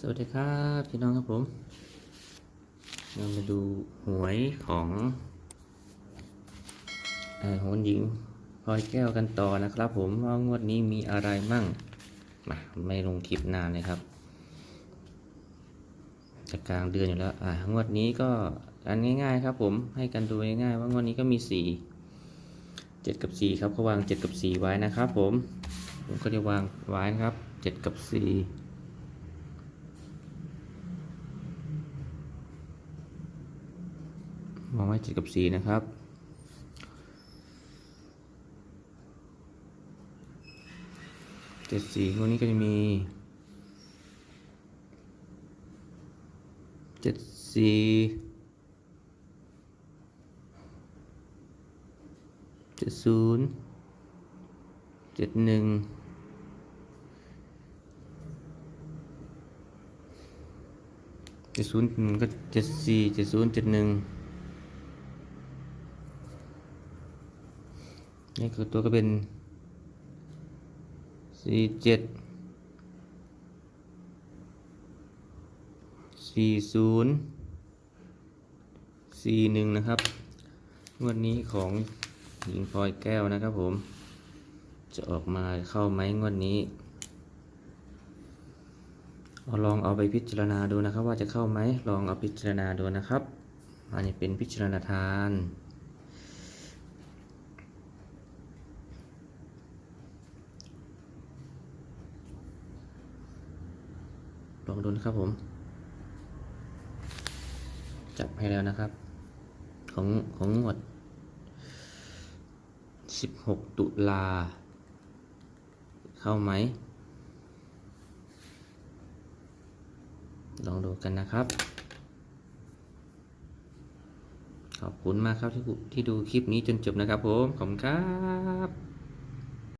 สวัสดีครับพี่น้องครับผมเรามาดูหวยของอ่อโหนหญิงพลอยแก้วกันต่อนะครับผมว่างวดนี้มีอะไรมั่งมาไม่ลงคลิปนานเลยครับจะกลางเดือนอยู่แล้วอ่างวดนี้ก็อันง่ายๆครับผมให้กันดูง่ายๆว่างวดนี้ก็มีสี่เจ็ดกับสี่ครับเขาวางเจ็ดกับสี่ไว้นะครับผมผมก็จะวางไว้นะครับเจ็ดกับสี่ วางไว้เจ็ดกับสี่นะครับ เจ็ดสี่พวกนี้ก็จะมี เจ็ดสี่เจ็ดศูนย์เจ็ดหนึ่งเจ็ดศูนย์ก็เจ็ดสี่เจ็ดศูนย์เจ็ดหนึ่ง นี่คือตัวก็เป็นสี่เจ็ดสี่ศูนย์สี่หนึ่งนะครับงวดนี้ของหญิงพลอยแก้วนะครับผม จะออกมาเข้าไหมงวดนี้เอาลองเอาไปพิจารณาดูนะครับ ว่าจะเข้าไหมลองเอาพิจารณาดูนะครับ อันนี้เป็นพิจารณาทาน ลองดูนะครับผม จับให้แล้วนะครับ ของของงวด 16 ตุลา เข้าไหม ลองดูกันนะครับ ขอบคุณมากครับที่ที่ดูคลิปนี้จนจบนะครับผม ขอบคุณครับ